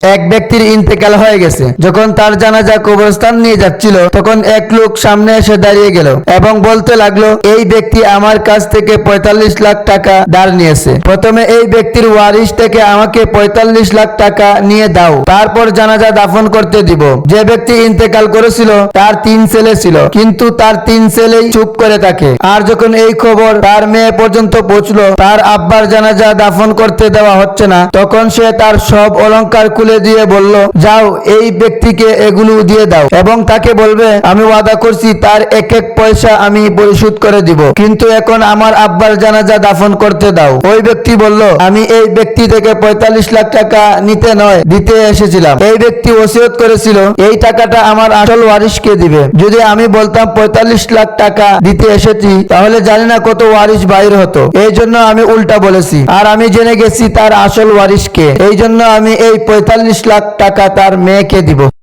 এক ব্যক্তির ইন্তেকাল হয়ে গেছে। যখন তার জানাজা কবরস্থান নিয়ে যাচ্ছিল, তখন এক লোক সামনে এসে দাঁড়িয়ে গেল এবং বলতে লাগল, এই ব্যক্তি আমার কাছ থেকে পঁয়তাল্লিশ লাখ টাকা ধার নিয়েছে। প্রথমে এই ব্যক্তির ওয়ারিশ থেকে আমাকে পঁয়তাল্লিশ লাখ টাকা নিয়ে দাও। তারপর জানাজা দাফন করতে দিব। যে ব্যক্তি ইন্তেকাল করেছিল, তার তিন ছেলে ছিল। কিন্তু তার তিন ছেলেই চুপ করে থাকে। আর যখন এই খবর তার মেয়ে পর্যন্ত পৌঁছলো, তার আব্বার জানাজা দাফন করতে দেওয়া হচ্ছে না। তখন সে তার সব অলংকার খুলে দিয়ে বলল, যাও, এই ব্যক্তিকে এগুলো দিয়ে দাও। এবং তাকে বলবে, আমি ওয়াদা করছি, তার এক এক পয়সা আমি পরিশোধ করে দিব। কিন্তু এখন আমার আব্বার জানাজা দাফন করতে দাও। ওই ব্যক্তি বলল, আমি এই ব্যক্তি থেকে পঁয়তাল্লিশ লাখ টাকা নিতে নয়, দিতে এসেছিলাম। এই ব্যক্তি ওসিয়ত করেছিল, এই টাকাটা আমার আসল ওয়ারিশকে দিবে। যদি আমি বলতাম পঁয়তাল্লিশ লাখ টাকা দিতে এসেছি, তাহলে জানি না কত ওয়ারিশ বাইর হতো। এই জন্য আমি উল্টা বলেছি। আর আমি জেনে গেছি তার আসল ওয়ারিশকে। এই জন্য আমি এই পঁয়তাল্লিশ লাখ টাকা তার মেয়েকে দিব।